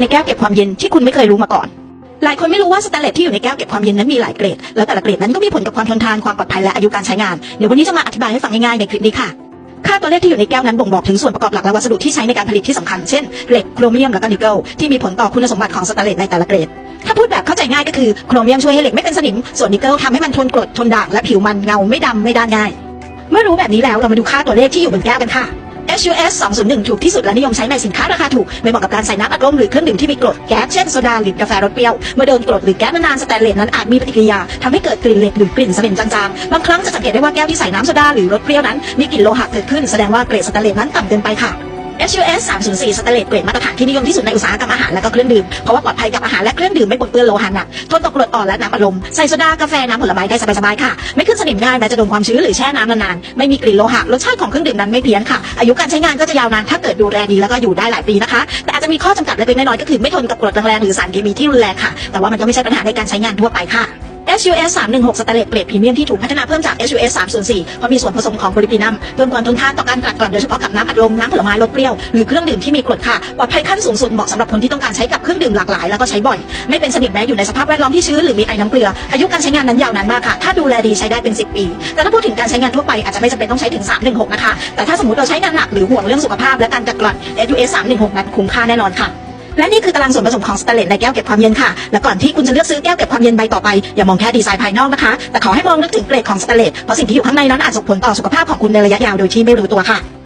ในแก้วเก็บความเย็นที่คุณไม่เคยรู้มาก่อน หลายคนไม่รู้ว่าสแตนเลสที่อยู่ในแก้วเก็บความเย็นนั้นมีหลายเกรด แล้วแต่ละเกรดนั้นก็มีผลกับความทนทานความปลอดภัยและอายุการใช้งาน เดี๋ยววันนี้จะมาอธิบายให้ฟังง่ายๆในคลิปนี้ค่ะ ค่าตัวเลขที่อยู่ในแก้วนั้นบ่งบอกถึงส่วนประกอบหลักและวัสดุที่ใช้ในการผลิตที่สำคัญ เช่น เหล็ก โครเมียม และก็นิกเกิล ที่มีผลต่อคุณสมบัติของสแตนเลสในแต่ละเกรด ถ้าพูดแบบเข้าใจง่ายก็คือ โครเมียมช่วยให้เหล็กไม่เป็นสนิม ส่วนนิกเกิลทำให้มันทนกรด ทนด่าง และผิวมันเงาไม่ดำไม่ด้านง่าย เมื่อรู้แบบนี้แล้วเรามาดูค่าตัวเลขที่อยู่บนแก้วกันค่ะ HUS 201 ถูกที่สุดและนิยมใช้ในสินค้าราคาถูก ไม่เหมาะกับการใส่น้ำอัดลมหรือเครื่องดื่มที่มีกรดแก๊สเช่นโซดาหรือกาแฟรสเปรี้ยว เมื่อโดนกรดหรือแก๊สนานๆสแตนเลสนั้นอาจมีปฏิกิริยาทำให้เกิดกลิ่นเหล็กหรือกลิ่นสนิมจางๆ บางครั้งจะสังเกตได้ว่าแก้วที่ใส่น้ำโซดาหรือรสเปรี้ยวนั้นมีกลิ่นโลหะเกิดขึ้นแสดงว่าเกรดสแตนเลสนั้นต่ำเกินไปค่ะ HUS 304สแตนเลสเกรดมาตรฐานที่นิยมที่สุดในอุตสาหกรรมอาหารและก็เครื่องดื่ม เพราะว่าปลอดภัยกับอาหารและเครื่องดื่มไม่ปนเปื้อนโลหะหนักทนต่อกรดอ่อนและน้ำอัดลมใส่โซดากาแฟน้ำผลไม้ได้สบายๆค่ะ ไม่ขึ้นสนิมง่ายแม้จะโดนความชื้นหรือแช่น้ำนานๆไม่มีกลิ่นโลหะรสชาติของเครื่องดื่มนั้นไม่เพี้ยนค่ะ อายุการใช้งานก็จะยาวนานถ้าเกิดดูแลดีแล้วก็อยู่ได้หลายปีนะคะ แต่อาจจะมีข้อจำกัดเล็กๆน้อยๆก็คือไม่ทนกับกรดแรงๆหรือสารเคมีที่รุนแรงค่ะ แต่ว่ามันก็ไม่ใช่ปัญหาในการใช้งานทั่วไปค่ะ HUS 316สแตนเลสเกรดพรีเมียมที่ถูกพัฒนาเพิ่มจาก HUS 304เพราะมีส่วนผสมของโพลิฟีนัมเพิ่มความทนทานต่อการกัดกร่อนโดยเฉพาะกับน้ำอัดลมน้ำผลไม้รสเปรี้ยวหรือเครื่องดื่มที่มีกรดค่ะปลอดภัยขั้นสูงสุดเหมาะสำหรับคนที่ต้องการใช้กับเครื่องดื่มหลากหลายแล้วก็ใช้บ่อย ไม่เป็นสนิมแม้อยู่ในสภาพแวดล้อมที่ชื้นหรือมีไอน้ำเกลือ อายุการใช้งานนั้นยาวนานมากค่ะ ถ้าดูแลดีใช้ได้เป็น 10 ปี แต่ถ้าพูดถึงการใช้งานทั่วไปอาจจะไม่จำเป็นต้องใช้ถึง 316 นะคะ แต่ถ้าสมมติเราใช้งานหนักหรือห่วงเรื่องสุขภาพและการกัดกร่อน HUS 316 นั้นคุ้มค่าแน่นอนค่ะ และนี่คือตารางส่วนผสมของสเตนเลสในแก้วเก็บความเย็นค่ะ และก่อนที่คุณจะเลือกซื้อแก้วเก็บความเย็นใบต่อไป อย่ามองแค่ดีไซน์ภายนอกนะคะ แต่ขอให้มองนึกถึงเกรดของสเตนเลสเพราะสิ่งที่อยู่ข้างในนั้นอาจส่งผลต่อสุขภาพของคุณในระยะยาวโดยที่ไม่รู้ตัวค่ะ